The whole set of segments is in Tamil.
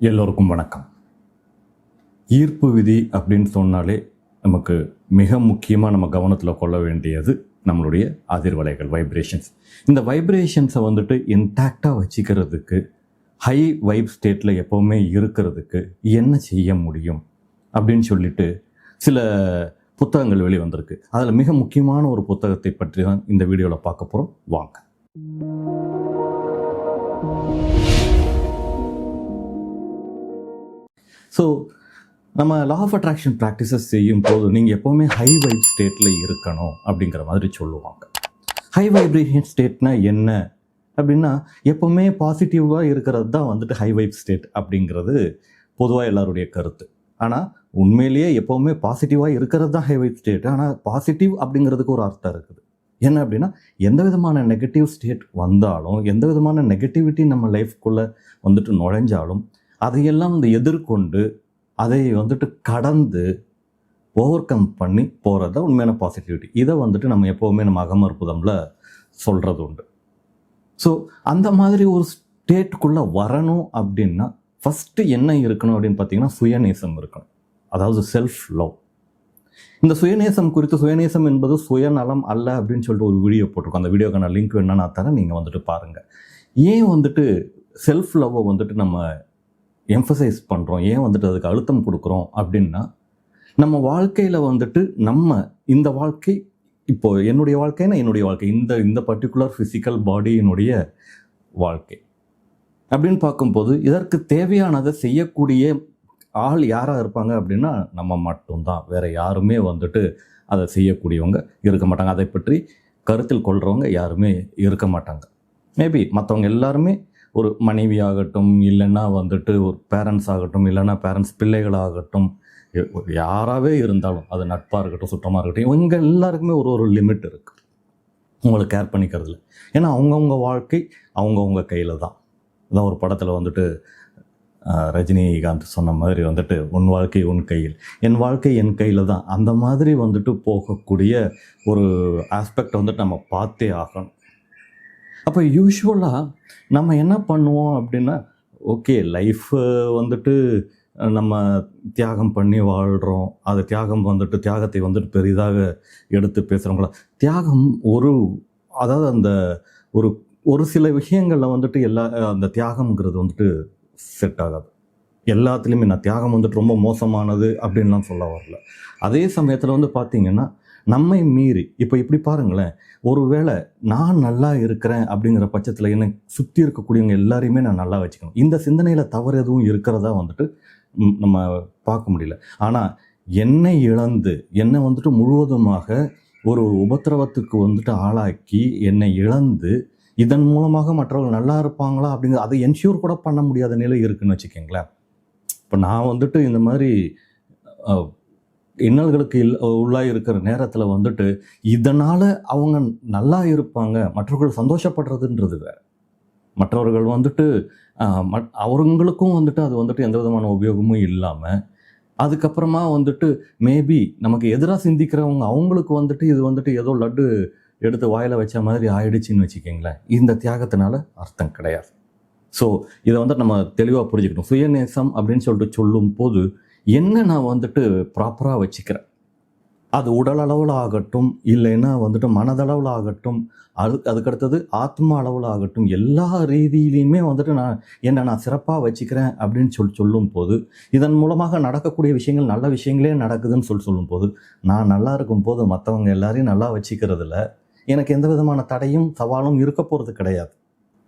எல்லோருக்கும் வணக்கம். ஈர்ப்பு விதி அப்படின்னு சொன்னாலே நமக்கு மிக முக்கியமாக நம்ம கவனத்தில் கொள்ள வேண்டியது நம்மளுடைய அதிர்வலைகள் வைப்ரேஷன்ஸ் இந்த வைப்ரேஷன்ஸை வந்துட்டு இன்டாக்டாக வச்சுக்கிறதுக்கு ஹை வைப் ஸ்டேட்டில் எப்போவுமே இருக்கிறதுக்கு என்ன செய்ய முடியும் அப்படின்னு சொல்லிட்டு சில புத்தகங்கள் வெளி வந்திருக்கு அதில் மிக முக்கியமான ஒரு புத்தகத்தை பற்றி தான் இந்த வீடியோவில் பார்க்க போகிறோம் வாங்க. ஸோ நம்ம லா ஆஃப் அட்ராக்ஷன் ப்ராக்டிசஸ் செய்யும் போது நீங்கள் எப்போவுமே ஹை வைப் ஸ்டேட்டில் இருக்கணும் அப்படிங்கிற மாதிரி சொல்லுவாங்க. ஹை வைப்ரேஷன் ஸ்டேட்னா என்ன? அப்படின்னா எப்போவுமே பாசிட்டிவாக இருக்கிறது தான் வந்துட்டு ஹை வைப் ஸ்டேட் அப்படிங்கிறது பொதுவாக எல்லாருடைய கருத்து. ஆனால் உண்மையிலேயே எப்போவுமே பாசிட்டிவாக இருக்கிறது தான் ஹை வைப் ஸ்டேட் ஆனால் பாசிட்டிவ் அப்படிங்கிறதுக்கு ஒரு அர்த்தம் இருக்குது. என்ன அப்படின்னா எந்த விதமான நெகட்டிவ் ஸ்டேட் வந்தாலும் எந்த விதமான நெகட்டிவிட்டி நம்ம லைஃப்குள்ளே வந்துட்டு நுழைஞ்சாலும் அதையெல்லாம் வந்து எதிர்கொண்டு அதை வந்துட்டு கடந்து ஓவர் கம் பண்ணி போகிறது தான் உண்மையான பாசிட்டிவிட்டி இதை வந்துட்டு நம்ம எப்போவுமே நம்ம அகமற்புதமில் சொல்கிறது உண்டு. ஸோ அந்த மாதிரி ஒரு ஸ்டேட்டுக்குள்ளே வரணும் அப்படின்னா ஃபஸ்ட்டு என்ன இருக்கணும் அப்படின்னு பார்த்தீங்கன்னா சுயநேசம் இருக்கணும். அதாவது செல்ஃப் லவ் இந்த சுயநேசம் குறித்து சுயநேசம் என்பது சுயநலம் அல்ல அப்படின்னு சொல்லிட்டு ஒரு வீடியோ போட்டிருக்கோம். அந்த வீடியோக்கான லிங்க் வேணா நான் தரேன். நீங்கள் வந்துட்டு பாருங்கள் ஏன் வந்துட்டு செல்ஃப் லவ்வை வந்துட்டு நம்ம எம்ஃபசைஸ் பண்ணுறோம் ஏன் வந்துட்டு அதுக்கு அழுத்தம் கொடுக்குறோம் அப்படின்னா நம்ம வாழ்க்கையில் வந்துட்டு நம்ம இந்த வாழ்க்கை இப்போது என்னுடைய வாழ்க்கைன்னா என்னுடைய வாழ்க்கை. இந்த இந்த பர்டிகுலர் ஃபிசிக்கல் பாடியினுடைய வாழ்க்கை. அப்படின்னு பார்க்கும்போது இதற்கு தேவையானதை செய்யக்கூடிய ஆள் யாராக இருப்பாங்க அப்படின்னா நம்ம மட்டும்தான். வேறு யாருமே வந்துட்டு அதை செய்யக்கூடியவங்க இருக்க மாட்டாங்க. அதை பற்றி கருத்தில் கொள்கிறவங்க யாருமே இருக்க மாட்டாங்க. மேபி மற்றவங்க எல்லாருமே ஒரு மனைவி ஆகட்டும் இல்லைன்னா வந்துட்டு ஒரு பேரண்ட்ஸ் ஆகட்டும் இல்லைன்னா பேரண்ட்ஸ் பிள்ளைகளாகட்டும் யாராகவே இருந்தாலும் அது நட்பாக இருக்கட்டும் சுற்றமாக இருக்கட்டும் இவங்க எல்லாருக்குமே ஒரு ஒரு லிமிட் இருக்குது உங்களை கேர் பண்ணிக்கிறதுல. ஏன்னா அவங்கவுங்க வாழ்க்கை அவங்கவுங்க கையில் தான். இதான் ஒரு படத்தில் வந்துட்டு ரஜினிகாந்த் சொன்ன மாதிரி வந்துட்டு உன் வாழ்க்கை உன் கையில். என் வாழ்க்கை என் கையில் தான். அந்த மாதிரி வந்துட்டு போகக்கூடிய ஒரு ஆஸ்பெக்ட் வந்துட்டு நம்ம பார்த்தே ஆகணும். அப்போ யூஸ்வலாக நம்ம என்ன பண்ணுவோம் அப்படின்னா ஓகே லைஃப்பு வந்துட்டு நம்ம தியாகம் பண்ணி வாழ்கிறோம் அது தியாகம் வந்துட்டு தியாகத்தை வந்துட்டு பெரிதாக எடுத்து பேசுகிறவங்களா தியாகம் ஒரு அதாவது அந்த ஒரு ஒரு சில விஷயங்களில் வந்துட்டு எல்லா அந்த தியாகம்ங்கிறது வந்துட்டு செட் ஆகாது. எல்லாத்துலேயுமே நான் தியாகம் வந்துட்டு ரொம்ப மோசமானது அப்படின்லாம் சொல்ல வரல. அதே சமயத்தில் வந்து பார்த்திங்கன்னா நம்மை மீறி இப்போ இப்படி பாருங்களேன் ஒருவேளை நான் நல்லா இருக்கிறேன் அப்படிங்கிற பட்சத்தில் என்னை சுற்றி இருக்கக்கூடியவங்க எல்லாரையுமே நான் நல்லா வச்சுக்கணும். இந்த சிந்தனையில் தவறு எதுவும் இருக்கிறதா வந்துட்டு நம்ம பார்க்க முடியல. ஆனால் என்னை இழந்து என்னை வந்துட்டு முழுவதுமாக ஒரு உபத்திரவத்துக்கு வந்துட்டு ஆளாக்கி என்னை இழந்து இதன் மூலமாக மற்றவர்கள் நல்லா இருப்பாங்களா அப்படிங்கிற அதை என்ஷூர் கூட பண்ண முடியாத நிலை இருக்குன்னு வச்சுக்கோங்களேன். இப்போ நான் வந்துட்டு இந்த மாதிரி இன்னல்களுக்கு இல் உள்ளாக இருக்கிற நேரத்தில் வந்துட்டு இதனால் அவங்க நல்லா இருப்பாங்க மற்றவர்கள் சந்தோஷப்படுறதுன்றது வேறு. மற்றவர்கள் வந்துட்டு மட்- அவங்களுக்கும் வந்துட்டு அது வந்துட்டு எந்த விதமான உபயோகமும் இல்லாமல் அதுக்கப்புறமா வந்துட்டு மேபி நமக்கு எதிராக சிந்திக்கிறவங்க அவங்களுக்கு வந்துட்டு இது வந்துட்டு ஏதோ லட்டு எடுத்து வாயில் வச்ச மாதிரி ஆயிடுச்சுன்னு வச்சுக்கிங்களேன். இந்த தியாகத்தினால அர்த்தம் கிடையாது. ஸோ இதை வந்துட்டு நம்ம தெளிவாக புரிஞ்சுக்கணும். சுயநேசம் அப்படின்னு சொல்லிட்டு சொல்லும் போது என்ன நான் வந்துட்டு ப்ராப்பராக வச்சுக்கிறேன்? அது உடல் அளவில் ஆகட்டும் இல்லைன்னா வந்துட்டு மனதளவில் ஆகட்டும் அது அதுக்கடுத்தது ஆத்மா அளவில் ஆகட்டும் எல்லா ரீதியிலையுமே வந்துட்டு நான் என்னை நான் சிறப்பாக வச்சுக்கிறேன் அப்படின்னு சொல்லி சொல்லும் போது இதன் மூலமாக நடக்கக்கூடிய விஷயங்கள் நல்ல விஷயங்களே நடக்குதுன்னு சொல்லி சொல்லும்போது நான் நல்லா இருக்கும் போது மற்றவங்க எல்லாரையும் நல்லா வச்சுக்கிறதுல எனக்கு எந்த விதமான தடையும் சவாலும் இருக்க போகிறது கிடையாது.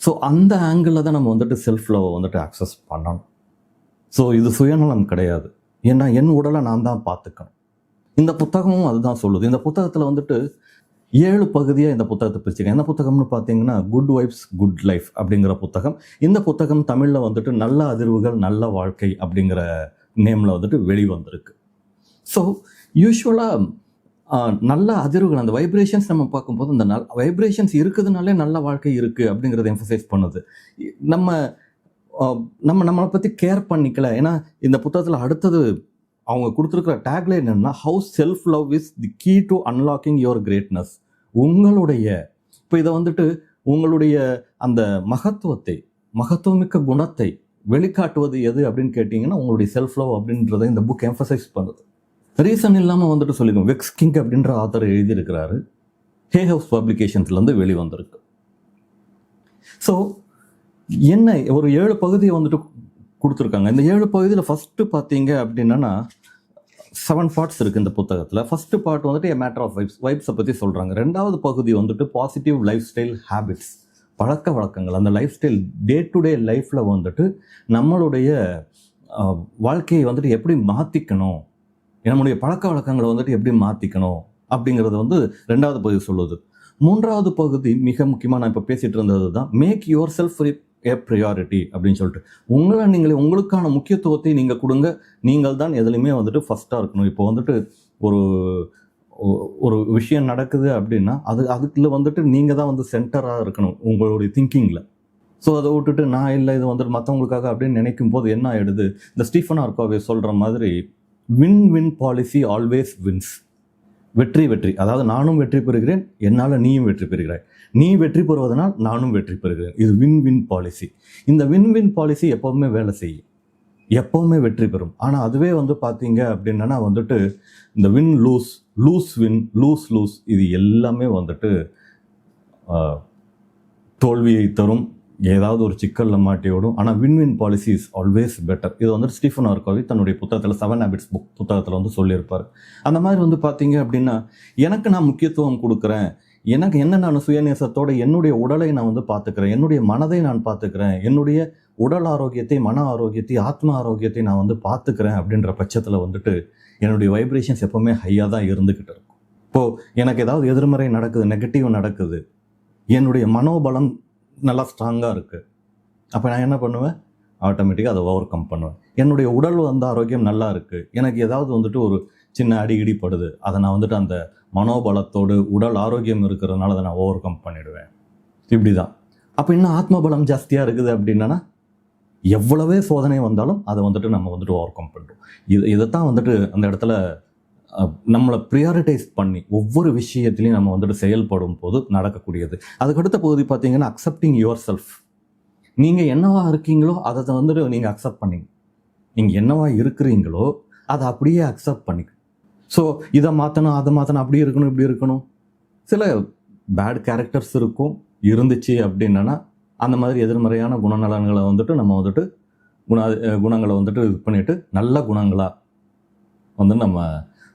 ஸோ அந்த ஆங்கிளில் தான் நம்ம வந்துட்டு செல்ஃப் லவ் வந்துட்டு அக்சஸ் பண்ணணும். ஸோ இது சுயநலம் கிடையாது. ஏன்னா என் உடலை நான் தான் பார்த்துக்கணும். இந்த புத்தகமும் அதுதான் சொல்லுது. இந்த புத்தகத்தில் வந்துட்டு ஏழு பகுதியாக இந்த புத்தகத்தை பிரிச்சுக்கேன் என்ன புத்தகம்னு பார்த்தீங்கன்னா குட் வைப்ஸ் குட் லைஃப் அப்படிங்கிற புத்தகம். இந்த புத்தகம் தமிழில் வந்துட்டு நல்ல அதிர்வுகள் நல்ல வாழ்க்கை அப்படிங்கிற நேமில் வந்துட்டு வெளிவந்திருக்கு. ஸோ யூஸ்வலாக நல்ல அதிர்வுகள் அந்த வைப்ரேஷன்ஸ் நம்ம பார்க்கும்போது அந்த நல் வைப்ரேஷன்ஸ் இருக்குதுனாலே நல்ல வாழ்க்கை இருக்குது அப்படிங்கிறத எம்ஃபசைஸ் பண்ணுது. நம்ம நம்ம நம்மளை பற்றி கேர் பண்ணிக்கல. ஏன்னா இந்த புத்தகத்தில் அடுத்தது அவங்க கொடுத்துருக்குற டேக்லைன் என்னென்னா how self love is the key to unlocking your greatness உங்களுடைய இப்போ இதை வந்துட்டு உங்களுடைய அந்த மகத்துவத்தை மகத்துவமிக்க குணத்தை வெளிக்காட்டுவது எது அப்படின்னு கேட்டிங்கன்னா உங்களுடைய செல்ஃப் லவ் அப்படின்றத இந்த புக் எம்ஃபசைஸ் பண்ணுது. ரீசன் இல்லாமல் வந்துட்டு சொல்லிக்கோங்க. வெக்ஸ் கிங் அப்படின்ற ஆத்தர் எழுதியிருக்கிறாரு. ஹே ஹவுஸ் பப்ளிகேஷன்ஸ்லேருந்து வெளிவந்திருக்கு. ஸோ என்ன ஒரு ஏழு பகுதியை வந்துட்டு கொடுத்துருக்காங்க. இந்த ஏழு பகுதியில் ஃபஸ்ட்டு பார்த்தீங்க அப்படின்னா செவன் பார்ட்ஸ் இருக்குது இந்த புத்தகத்தில். ஃபஸ்ட்டு பார்ட் வந்துட்டு மேட்டர் ஆஃப் வைப்ஸ் வைப்ஸை பற்றி சொல்கிறாங்க ரெண்டாவது பகுதி வந்துட்டு பாசிட்டிவ் லைஃப் ஸ்டைல் ஹேபிட்ஸ் பழக்க வழக்கங்கள். அந்த lifestyle day to day லைஃப்பில் வந்துட்டு நம்மளுடைய வாழ்க்கையை வந்துட்டு எப்படி மாற்றிக்கணும் நம்முடைய பழக்க வழக்கங்களை வந்துட்டு எப்படி மாற்றிக்கணும் அப்படிங்கிறது வந்து ரெண்டாவது பகுதி சொல்லுது. மூன்றாவது பகுதி மிக முக்கியமாக நான் இப்போ பேசிகிட்டு இருந்தது தான் make yourself a priority அப்படின்னு சொல்லிட்டு. உங்களை நீங்களே உங்களுக்கான முக்கியத்துவத்தை நீங்கள் கொடுங்க. நீங்கள் தான் எதுலையுமே வந்துட்டு ஃபஸ்ட்டாக இருக்கணும். இப்போ வந்துட்டு ஒரு ஒரு விஷயம் நடக்குது அப்படின்னா அது அதுக்குள்ள வந்துட்டு நீங்கள் தான் வந்து சென்டராக இருக்கணும் உங்களுடைய திங்கிங்கில் ஸோ அதை விட்டுட்டு நான் இல்லை இது வந்துட்டு மற்றவங்களுக்காக அப்படின்னு நினைக்கும் போது என்ன ஆகிடுது இந்த ஸ்டீஃபன் ஆர்காவே சொல்கிற மாதிரி win win policy always wins வெற்றி வெற்றி. அதாவது நானும் வெற்றி பெறுகிறேன் என்னால் நீயும் வெற்றி பெறுகிறாய். நீ வெற்றி பெறுவதனால் நானும் வெற்றி பெறுகிறேன். இது வின் வின் பாலிசி இந்த வின் வின் பாலிசி எப்போவுமே வேலை செய்யும். எப்போவுமே வெற்றி பெறும். ஆனால் அதுவே வந்து பார்த்தீங்க அப்படின்னா வந்துட்டு இந்த win lose lose win lose lose இது எல்லாமே வந்துட்டு தோல்வியை தரும். ஏதாவது ஒரு சிக்கலில் மாட்டி விடும் ஆனால் win win policy is always better இது வந்துட்டு ஸ்டீஃபன் ஆர்கோவி தன்னுடைய புத்தகத்தில் செவன் ஹேபிட்ஸ் புக் புத்தகத்தில் வந்து சொல்லியிருப்பார். அந்த மாதிரி வந்து பார்த்தீங்க அப்படின்னா எனக்கு நான் முக்கியத்துவம் கொடுக்குறேன். எனக்கு என்ன நான் சுயநேசத்தோட என்னுடைய உடலை நான் வந்து பார்த்துக்கிறேன் என்னுடைய மனதை நான் பார்த்துக்கிறேன் என்னுடைய உடல் ஆரோக்கியத்தை மன ஆரோக்கியத்தை ஆத்ம ஆரோக்கியத்தை நான் வந்து பார்த்துக்கிறேன் அப்படின்ற பட்சத்தில் வந்துட்டு என்னுடைய வைப்ரேஷன்ஸ் எப்போவுமே ஹையாக தான் இருந்துக்கிட்டு இருக்கும். இப்போது எனக்கு ஏதாவது எதிர்மறை நடக்குது நெகட்டிவ் நடக்குது என்னுடைய மனோபலம் நல்லா ஸ்ட்ராங்காக இருக்குது அப்போ நான் என்ன பண்ணுவேன்? ஆட்டோமேட்டிக்காக அதை ஓவர் கம் பண்ணுவேன். என்னுடைய உடல் வந்து ஆரோக்கியம் நல்லா இருக்குது எனக்கு ஏதாவது வந்துட்டு ஒரு சின்ன அடி இடிப்படுது அதை நான் வந்துட்டு அந்த மனோபலத்தோடு உடல் ஆரோக்கியம் இருக்கிறதுனால அதை நான் ஓவர் கம் பண்ணிடுவேன். இப்படி தான் அப்போ இன்னும் ஆத்மபலம் ஜாஸ்தியாக இருக்குது அப்படின்னா எவ்வளவே சோதனை வந்தாலும் அதை வந்துட்டு நம்ம வந்துட்டு ஓவர் கம் பண்ணுறோம் இது இதைத்தான் வந்துட்டு அந்த இடத்துல நம்மளை ப்ரியாரிட்டைஸ் பண்ணி ஒவ்வொரு விஷயத்திலையும் நம்ம வந்துட்டு செயல்படும் போது நடக்கக்கூடியது அதுக்கடுத்த பகுதி பார்த்தீங்கன்னா அக்செப்டிங் யுவர் செல்ஃப் நீங்கள் என்னவா இருக்கீங்களோ அதை வந்துட்டு நீங்கள் அக்செப்ட் பண்ணிங்க. நீங்கள் என்னவா இருக்கிறீங்களோ அதை அப்படியே அக்செப்ட் பண்ணிக்க ஸோ இதை மாற்றணும் அதை மாற்றணும் அப்படி இருக்கணும் இப்படி இருக்கணும். சில பேட் கேரக்டர்ஸ் இருக்கும் இருந்துச்சு அப்படின்னா அந்த மாதிரி எதிர்மறையான குணநலன்களை வந்துட்டு நம்ம வந்துட்டு குண குணங்களை வந்துட்டு இது பண்ணிட்டு நல்ல குணங்களாக வந்து நம்ம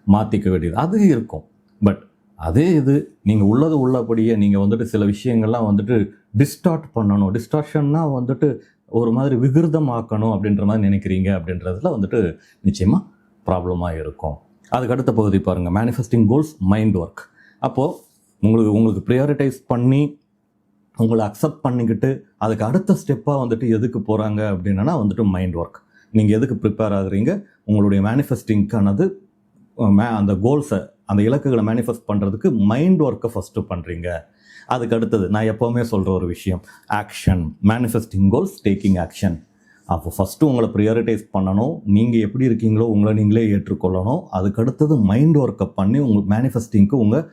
மாற்றிக்க வேண்டியது. அது இருக்கும். பட் அதே இது நீங்கள் உள்ளது உள்ளபடியே நீங்கள் வந்துட்டு சில விஷயங்கள்லாம் வந்துட்டு டிஸ்டார்ட் பண்ணணும். டிஸ்டார்ஷன்னா வந்துட்டு ஒரு மாதிரி விகிருதமாக்கணும் அப்படின்ற மாதிரி நினைக்கிறீங்க அப்படின்றதுல வந்துட்டு நிச்சயமாக ப்ராப்ளமாக இருக்கும். அதுக்கு அடுத்த பகுதி பாருங்கள் மேனிஃபெஸ்டிங் கோல்ஸ் மைண்ட் ஒர்க் அப்போது உங்களுக்கு உங்களுக்கு ப்ரியாரிட்டைஸ் பண்ணி உங்களை அக்செப்ட் பண்ணிக்கிட்டு அதுக்கு அடுத்த ஸ்டெப்பாக வந்துட்டு எதுக்கு போகிறாங்க அப்படின்னா வந்துட்டு மைண்ட் ஒர்க் நீங்கள் எதுக்கு ப்ரிப்பேர் ஆகுறீங்க? உங்களுடைய மேனிஃபெஸ்டிங்க்கானது மே அந்த கோல்ஸை அந்த இலக்குகளை மேனிஃபெஸ்ட் பண்ணுறதுக்கு மைண்ட் ஒர்க்கை ஃபஸ்ட்டு பண்ணுறீங்க அதுக்கு அடுத்தது நான் எப்போவுமே சொல்கிற ஒரு விஷயம் action manifesting goals taking action அப்போ ஃபஸ்ட்டு உங்களை ப்ரியாரிட்டைஸ் பண்ணணும். நீங்கள் எப்படி இருக்கீங்களோ உங்களை நீங்களே ஏற்றுக்கொள்ளணும். அதுக்கு அடுத்தது மைண்ட் ஒர்க்கை பண்ணி உங்கள் மேனிஃபெஸ்டிங்க்கு உங்கள்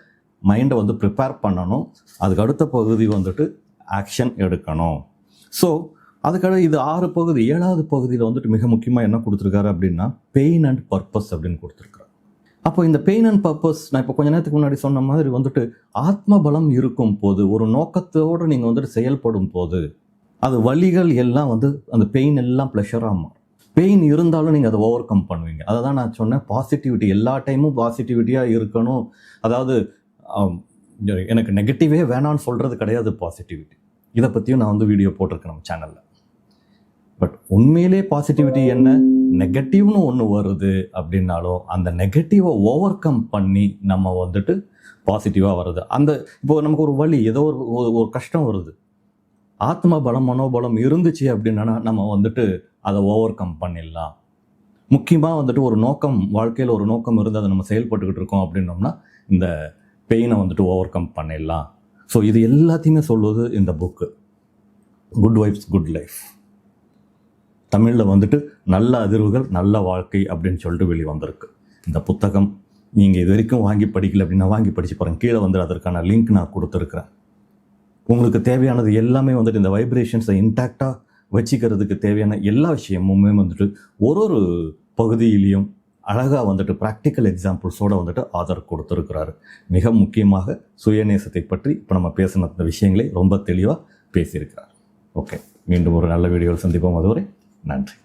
மைண்டை வந்து ப்ரிப்பேர் பண்ணணும். அதுக்கு அடுத்த பகுதி வந்துட்டு ஆக்ஷன் எடுக்கணும். ஸோ அதுக்காக இது ஆறு பகுதி ஏழாவது பகுதியில் வந்துட்டு மிக முக்கியமாக என்ன கொடுத்துருக்காரு அப்படின்னா பெயின் அண்ட் பர்பஸ் அப்படின்னு கொடுத்துருக்காரு. அப்போ இந்த பெயின் அண்ட் பர்பஸ் நான் இப்போ கொஞ்ச நேரத்துக்கு முன்னாடி சொன்ன மாதிரி வந்துட்டு ஆத்ம பலம் இருக்கும் போது ஒரு நோக்கத்தோடு நீங்கள் வந்துட்டு செயல்படும் போது அது வழிகள் எல்லாம் வந்து அந்த பெயின் எல்லாம் ப்ளஷராக மாறும். பெயின் இருந்தாலும் நீங்கள் அதை ஓவர் கம் பண்ணுவீங்க. அதை தான் நான் சொன்னேன். பாசிட்டிவிட்டி எல்லா டைமும் பாசிட்டிவிட்டியாக இருக்கணும். அதாவது எனக்கு நெகட்டிவே வேணான்னு சொல்கிறது கிடையாது பாசிட்டிவிட்டி இதை பற்றியும் நான் வந்து வீடியோ போட்டிருக்கேன் நம்ம சேனலில் பட் உண்மையிலே பாசிட்டிவிட்டி என்ன? நெகட்டிவ்னு ஒன்று வருது அப்படின்னாலும் அந்த நெகட்டிவை ஓவர் கம் பண்ணி நம்ம வந்துட்டு பாசிட்டிவாக வருது அந்த இப்போ நமக்கு ஒரு வழி ஏதோ ஒரு ஒரு- ஒரு கஷ்டம் வருது. ஆத்ம பலம் மனோபலம் இருந்துச்சு அப்படின்னா நம்ம வந்துட்டு அதை ஓவர் கம் பண்ணிடலாம். முக்கியமாக வந்துட்டு ஒரு நோக்கம் வாழ்க்கையில் ஒரு நோக்கம் இருந்து அதை நம்ம செயல்பட்டுக்கிட்டு இருக்கோம் அப்படின்னோம்னா இந்த பெயினை வந்துட்டு ஓவர் கம் பண்ணிடலாம். ஸோ இது எல்லாத்தையுமே சொல்வது இந்த book good vibes good life தமிழில் வந்துட்டு நல்ல அதிர்வுகள் நல்ல வாழ்க்கை அப்படின்னு சொல்லிட்டு வெளி வந்திருக்கு. இந்த புத்தகம் நீங்கள் இது வரைக்கும் வாங்கி படிக்கல அப்படின்னா வாங்கி படிச்சு போகிறேன் கீழே வந்து அதற்கான லிங்க் நான் கொடுத்துருக்குறேன். உங்களுக்கு தேவையானது எல்லாமே வந்துட்டு இந்த வைப்ரேஷன்ஸை இன்டாக்டாக வச்சுக்கிறதுக்கு தேவையான எல்லா விஷயமுமே வந்துட்டு ஒரு ஒரு பகுதியிலையும் அழகாக வந்துட்டு ப்ராக்டிக்கல் எக்ஸாம்பிள்ஸோடு வந்துட்டு ஆதர் கொடுத்துருக்கிறாரு. மிக முக்கியமாக சுயநேசத்தை பற்றி இப்போ நம்ம பேசின விஷயங்களை ரொம்ப தெளிவாக பேசியிருக்கிறார். ஓகே மீண்டும் ஒரு நல்ல வீடியோவில் சந்திப்போம். அதுவரை நன்றி